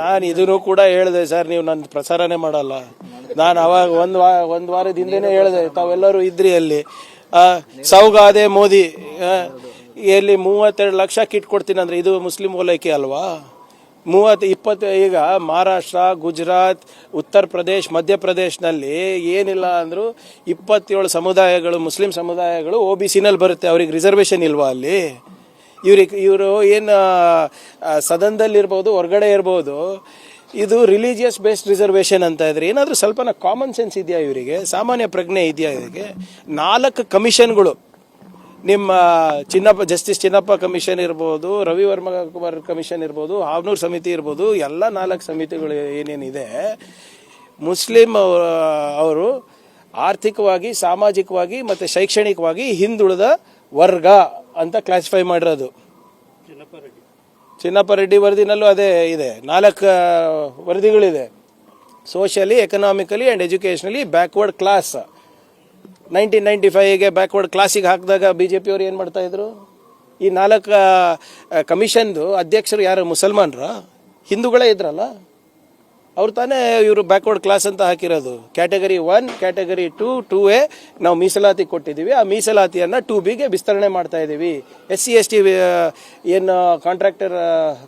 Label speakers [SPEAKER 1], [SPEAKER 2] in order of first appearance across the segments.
[SPEAKER 1] ನಾನು ಇದನ್ನು ಕೂಡ ಹೇಳಿದೆ, ಸರ್, ನೀವು ನನ್ನ ಪ್ರಸಾರನೇ ಮಾಡಲ್ಲ. ನಾನು ಅವಾಗ ಒಂದು ವಾ, ಒಂದು ವಾರದ ಹಿಂದೆನೇ ಹೇಳಿದೆ, ತಾವೆಲ್ಲರೂ ಇದ್ರಿ ಅಲ್ಲಿ. ಸೌಗಾದೆ ಮೋದಿ ಇಲ್ಲಿ ಮೂವತ್ತೆರಡು ಲಕ್ಷ ಕಿಟ್ ಕೊಡ್ತೀನಿ ಅಂದರೆ ಇದು ಮುಸ್ಲಿಂ ಓಲೈಕೆ ಅಲ್ವಾ? ಮೂವತ್ತು, ಇಪ್ಪತ್ತು, ಈಗ ಮಹಾರಾಷ್ಟ್ರ, ಗುಜರಾತ್, ಉತ್ತರ ಪ್ರದೇಶ್ ಮಧ್ಯಪ್ರದೇಶನಲ್ಲಿ ಏನಿಲ್ಲ ಅಂದರೂ ಇಪ್ಪತ್ತೇಳು ಸಮುದಾಯಗಳು, ಮುಸ್ಲಿಂ ಸಮುದಾಯಗಳು ಒ ಬಿ ಸಿನಲ್ಲಿ ಬರುತ್ತೆ, ಅವ್ರಿಗೆ ರಿಸರ್ವೇಷನ್ ಇಲ್ವಾ ಅಲ್ಲಿ? ಇವ್ರಿಗೆ ಇವರು ಏನು ಸದನದಲ್ಲಿರ್ಬೋದು ಹೊರಗಡೆ ಇರ್ಬೋದು, ಇದು ರಿಲಿಜಿಯಸ್ ಬೇಸ್ಡ್ ರಿಸರ್ವೇಷನ್ ಅಂತ ಇದ್ರೆ ಏನಾದರೂ ಸ್ವಲ್ಪ ಕಾಮನ್ ಸೆನ್ಸ್ ಇದೆಯಾ ಇವರಿಗೆ? ಸಾಮಾನ್ಯ ಪ್ರಜ್ಞೆ ಇದೆಯಾ ಇವರಿಗೆ? ನಾಲ್ಕು ಕಮಿಷನ್ಗಳು ನಿಮ್ಮ ಚಿನ್ನಪ್ಪ ಜಸ್ಟಿಸ್ ಚಿನ್ನಪ್ಪ ಕಮಿಷನ್ ಇರ್ಬೋದು, ರವಿ ವರ್ಮ ಕುಮಾರ್ ಕಮಿಷನ್ ಇರ್ಬೋದು, ಹಾವ್ನೂರು ಸಮಿತಿ ಇರ್ಬೋದು, ಎಲ್ಲ ನಾಲ್ಕು ಸಮಿತಿಗಳು ಏನೇನಿದೆ, ಮುಸ್ಲಿಂ ಅವರು ಆರ್ಥಿಕವಾಗಿ, ಸಾಮಾಜಿಕವಾಗಿ ಮತ್ತು ಶೈಕ್ಷಣಿಕವಾಗಿ ಹಿಂದುಳಿದ ವರ್ಗ. ಅಂತ ಕ್ಲಾಸಿಫೈ ಮಾಡಿರೋದು. ಚಿನ್ನಪ್ಪ ರೆಡ್ಡಿ. ವರದಿನಲ್ಲೂ ಅದೇ ಇದೆ. ನಾಲ್ಕು ವರದಿಗಳಿದೆ. Socially economically and educationally backward class nineteen ninety ಫೈವ್ಗೆ backward ಕ್ಲಾಸಿಗೆ ಹಾಕಿದಾಗ ಬಿ ಜೆ ಪಿಯವರು ಏನು ಮಾಡ್ತಾಯಿದ್ರು ಈ ನಾಲ್ಕು ಕಮಿಷನ್ದು ಅಧ್ಯಕ್ಷರು ಯಾರು? ಮುಸಲ್ಮಾನರ? ಹಿಂದೂಗಳೇ ಇದ್ರಲ್ಲ? ಅವ್ರು ತಾನೇ ಇವರು ಬ್ಯಾಕ್ವರ್ಡ್ ಕ್ಲಾಸ್ ಅಂತ ಹಾಕಿರೋದು. Category one category two two A ನಾವು ಮೀಸಲಾತಿ ಕೊಟ್ಟಿದ್ದೀವಿ. ಆ ಮೀಸಲಾತಿಯನ್ನು ಟೂ ಬಿಗೆ ವಿಸ್ತರಣೆ ಮಾಡ್ತಾ ಇದ್ದೀವಿ. ಎಸ್ ಸಿ ಎಸ್ ಟಿ ಏನು ಕಾಂಟ್ರಾಕ್ಟರ್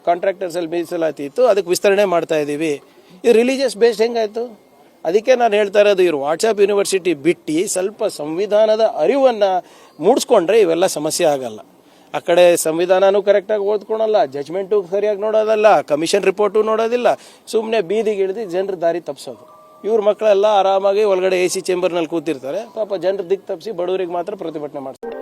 [SPEAKER 1] ಕಾಂಟ್ರಾಕ್ಟರ್ಸಲ್ಲಿ ಮೀಸಲಾತಿ ಇತ್ತು, ಅದಕ್ಕೆ ವಿಸ್ತರಣೆ ಮಾಡ್ತಾ ಇದ್ದೀವಿ. ಇದು ರಿಲಿಜಿಯಸ್ ಬೇಸ್ಡ್ ಹೆಂಗಾಯಿತು? ಅದಕ್ಕೆ ನಾನು ಹೇಳ್ತಾ ಇರೋದು, ಇವರು ವಾಟ್ಸಪ್ ಯೂನಿವರ್ಸಿಟಿ ಬಿಟ್ಟು ಸ್ವಲ್ಪ ಸಂವಿಧಾನದ ಅರಿವನ್ನು ಮೂಡಿಸ್ಕೊಂಡ್ರೆ ಇವೆಲ್ಲ ಸಮಸ್ಯೆ ಆಗಲ್ಲ. ಆ ಕಡೆ ಸಂವಿಧಾನನೂ ಕರೆಕ್ಟಾಗಿ ಓದ್ಕೊಳಲ್ಲ ಜಜ್ಮೆಂಟು ಸರಿಯಾಗಿ ನೋಡೋದಲ್ಲ ಕಮಿಷನ್ ರಿಪೋರ್ಟು ನೋಡೋದಿಲ್ಲ. ಸುಮ್ಮನೆ ಬೀದಿಗೆ ಇಳಿದು ಜನರ ದಾರಿ ತಪ್ಪಿಸೋದು ಇವ್ರ ಮಕ್ಕಳೆಲ್ಲ ಆರಾಮಾಗಿ ಒಳಗಡೆ ಎ ಸಿ ಚೇಂಬರ್ನಲ್ಲಿ ಕೂತಿರ್ತಾರೆ. ಪಾಪ ಜನರ ದಿಕ್ಕು ತಪ್ಪಿಸಿ ಬಡವರಿಗೆ ಮಾತ್ರ ಪ್ರತಿಭಟನೆ ಮಾಡ್ತಾರೆ.